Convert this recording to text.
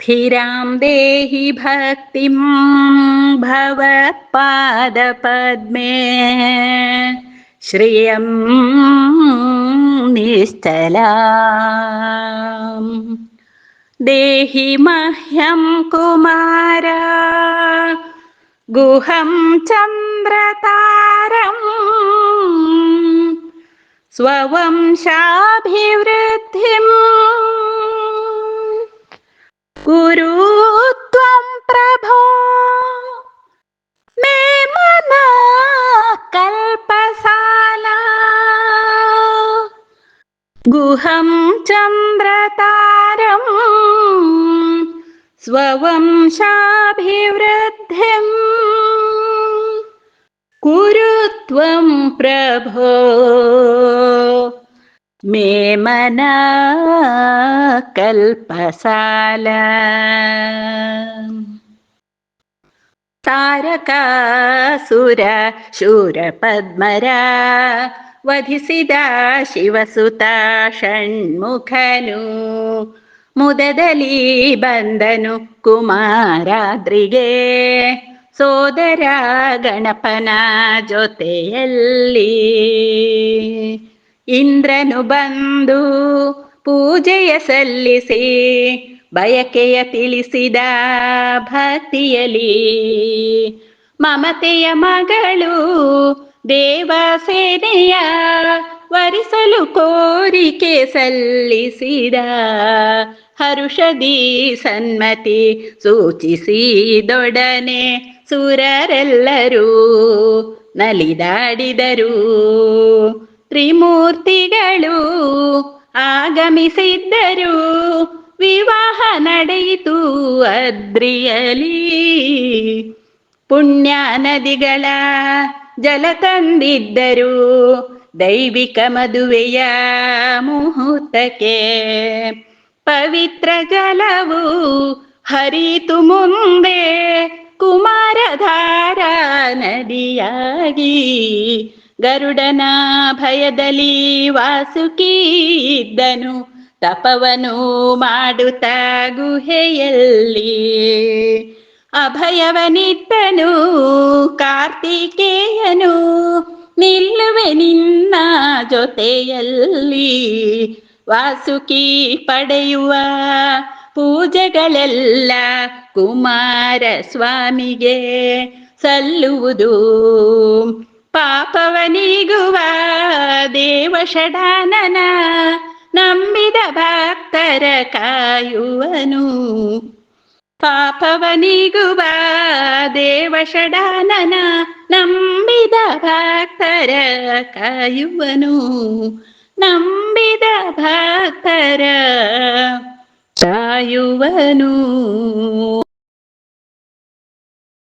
स्थिरां देहि भक्तिं भवत्पादपद्मे। श्रियं निश्चला देहि मह्यं कुमार गुहं चन्द्रतारम् स्ववंशाभिवृद्धिम् कुरु त्वं प्रभो। मे मना कल्पसाला गुहं चन्द्रतारम् कुरु त्वं प्रभो मे मना ಕಲ್ಪಸಾಲ ತಾರಕಾಸುರ ಶೂರ ಪದ್ಮರ ವಧಿಸಿದ ಶಿವಸುತ ಷಣ್ಮುಖನು ಮುದದಲ್ಲಿ ಬಂದನು ಕುಮಾರಾದ್ರಿಗೆ ಸೋದರ ಗಣಪನ ಜೊತೆಯಲ್ಲಿ ಇಂದ್ರನು ಬಂದು ಪೂಜೆಯ ಸಲ್ಲಿಸಿ ಬಯಕೆಯ ತಿಳಿಸಿದ ಭಕ್ತಿಯಲಿ ಮಮತೆಯ ಮಗಳು ದೇವಸೇನೆಯ ವರಿಸಲು ಕೋರಿಕೆ ಸಲ್ಲಿಸಿದ ಹರುಷದಿ ಸನ್ಮತಿ ಸೂಚಿಸಿದೊಡನೆ ಸುರರೆಲ್ಲರೂ ನಲಿದಾಡಿದರು. ತ್ರಿಮೂರ್ತಿಗಳು ಆಗಮಿಸಿದ್ದರು. ವಿವಾಹ ನಡೆಯಿತು ಅದ್ರಿಯಲಿ. ಪುಣ್ಯ ನದಿಗಳ ಜಲ ತಂದಿದ್ದರು. ದೈವಿಕ ಮದುವೆಯ ಮುಹೂರ್ತಕ್ಕೆ ಪವಿತ್ರ ಜಲವು ಹರಿತು ಮುಂದೆ. ಕುಮಾರಧಾರ ನದಿಯಾಗಿ ಗರುಡನ ಭಯದಲ್ಲಿ ವಾಸುಕಿದ್ದನು, ತಪವನು ಮಾಡುತ್ತ ಗುಹೆಯಲ್ಲಿ. ಅಭಯವನಿತ್ತನು, ಕಾರ್ತಿಕೇಯನು, ನಿಲ್ಲುವೆ ನಿನ್ನ ಜೊತೆಯಲ್ಲಿ. ವಾಸುಕಿ ಪಡೆಯುವ ಪೂಜೆಗಳೆಲ್ಲ ಕುಮಾರ ಸ್ವಾಮಿಗೆ ಸಲ್ಲುವುದು. ಪಾಪವನಿಗುವ ದೇವಷಡಾನನ ನಂಬಿದ ಭಕ್ತರ ಕಾಯುವನು. ಪಾಪವನಿಗುವ ದೇವಷಡಾನನ ನಂಬಿದ ಭಕ್ತರ ಕಾಯುವನು. ನಂಬಿದ ಭಕ್ತರ ಕಾಯುವನು.